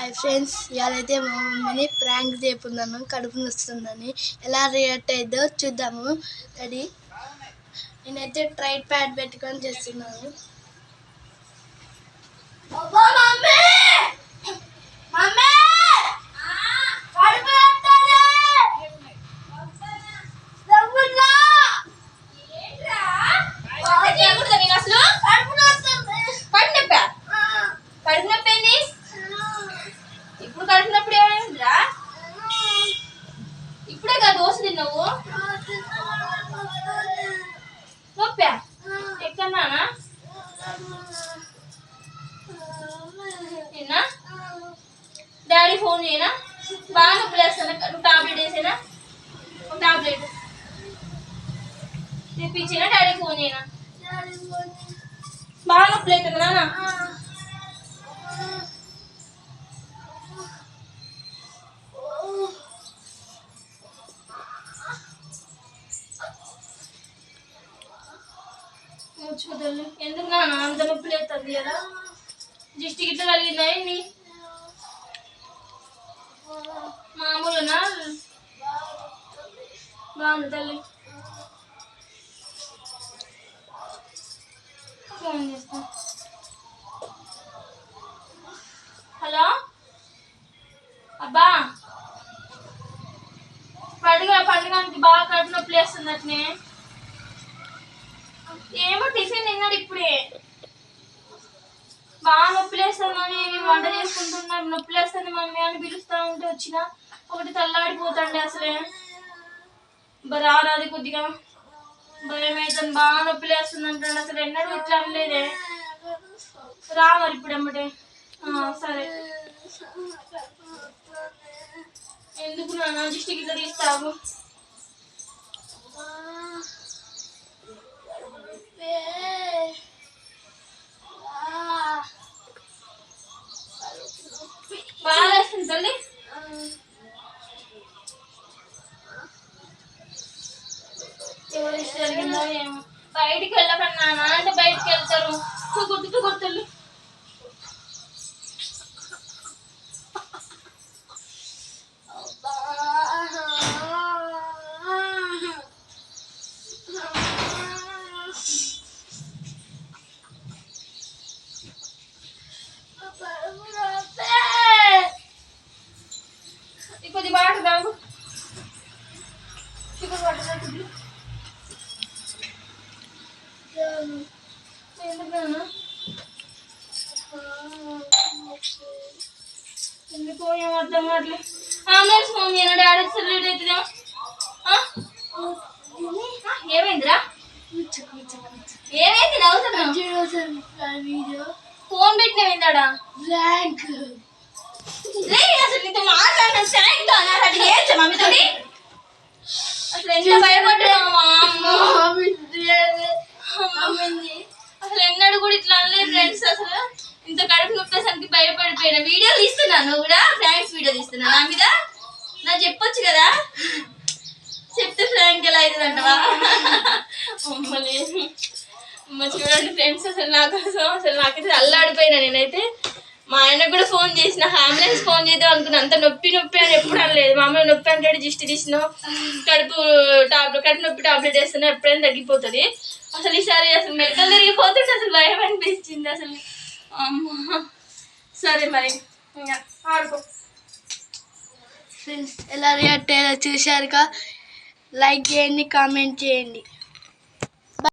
Hi friends ఇవాళైతే మా మమ్మీని prank చేయకున్నాను కడుపు నొస్తుందని. ఎలా రియాక్ట్ అయిందో చూద్దాము. రెడీ నేనైతే ట్రైట్ ప్యాడ్ పెట్టుకొని చేస్తున్నాను అబ్బా, మమ్మీ! మమ్మీ! కడుపు నొస్తుంది! నవ్వున్నా! చేయకూడదా నేను అసలు కడుపు నొస్తుంది! కడుపు నొప్పా కడుపు నొప్పి ఏంది ఇప్పుడు కడుపు నొప్పి ఏమైందిరా ఇప్పుడే కదా దోశ తిన్నావు నొప్పా ఎక్కన్నానా? నిన్న? డాడీ ఫోన్ చేయనా? బాగా నొప్పి లేస్తాను నువ్వు టాబ్లెట్ వేసేనా? ఒక టాబ్లెట్. తెప్పించినా? డాడీ ఫోన్ చేయనా? బాగా నొప్పి లేస్తుంది నాన్న ఎందుకు నాన్న అంత నొప్పి లేస్తుంది కదా? దిష్టి గిట్ల కలిగిందా ఏంటి మామూలునా? బాగుంది తల్లి. ఫోన్ చేస్తా. హలో? అబ్బా! పండుగ పండుగకి బాగా కడుపు నొప్పి లేస్తుంది అట్నే. ఏమో టిఫిన్ తిన్నాడు ఇప్పుడే. బాగా నొప్పి లేస్తుందని వంట చేసుకుంటున్నా నొప్పి లేస్తుంది మమ్మీ అని పిలుస్తా ఉంటే వచ్చిన. ఒకటి తల్లాడిపోతాండి అసలే. బ- రారాది కొద్దిగా. భయం అవుతుంది బాగా నొప్పి లేస్తుంది అంటాడు. అసలు ఎన్నడూ ఇట్లా అనలేదే. రా మరి ఇప్పుడు అమ్మటే సరే. ఎందుకు నాన్న? దిష్టి ఇట్లా తీస్తావు? బాగా వేస్తుంది ఎవరు ఇష్టం ఏమో. బయటికి వెళ్ళకన్నా అంటే బయటికి వెళ్తారు. గుర్తు గుర్తులు ఎందుకు నాన్న? ఎందుకో ఏం అర్థం కావట్లే అంబులెన్స్ ఫోన్ చేయను డాడీ సెల్యూట్ అవుతుందా ఏమైందిరా ఏమైంది నవ్వుతున్నావు ఫోన్ బ్లాంక్ అసలు నీతో అన్నాడు ఏంటి మమ్మీతోటి? అసలు ఎంత భయపడ్డావు మా అసలు ఎన్నడూ కూడా ఇట్లా అనలేదు ఫ్రెండ్స్ అసలు. ఇంత కడుపు నొప్పేసరికి భయపడిపోయిన. వీడియో తీస్తున్నాను నువ్వు కూడా? ఫ్రాంక్స్ వీడియో తీస్తున్నా నా మీద? నా చెప్పొచ్చు కదా? చెప్తే ఫ్రాంక్ ఎలా అవుతుంది అంటవా? అమ్మ చూడండి ఫ్రెండ్స్ అసలు నా కోసం అసలు నాకైతే అల్లాడిపోయినా నేనైతే. మా ఆయనకు కూడా ఫోన్ చేసిన అంబులెన్స్ ఫోన్ చేద్దాం అనుకున్నా. అంత నొప్పి నొప్పి అని ఎప్పుడు అనలేదు. మామూలు నొప్పి అంటాడు దిష్టి తీసినా కడుపు టాబ్లెట్ కడుపు నొప్పి టాబ్లెట్ వేస్తున్నా ఎప్పుడైనా తగ్గిపోతుంది. అసలు ఈసారి అసలు మెడికల్ తిరిగిపోతుంటే అసలు భయం అనిపించింది అసలు. అమ్మ. సరే మరి ఆడుకో. ఫ్రెండ్స్ ఎలా రియాక్ట్ అయ్యారో చూశారుగా? లైక్ చేయండి కామెంట్ చేయండి.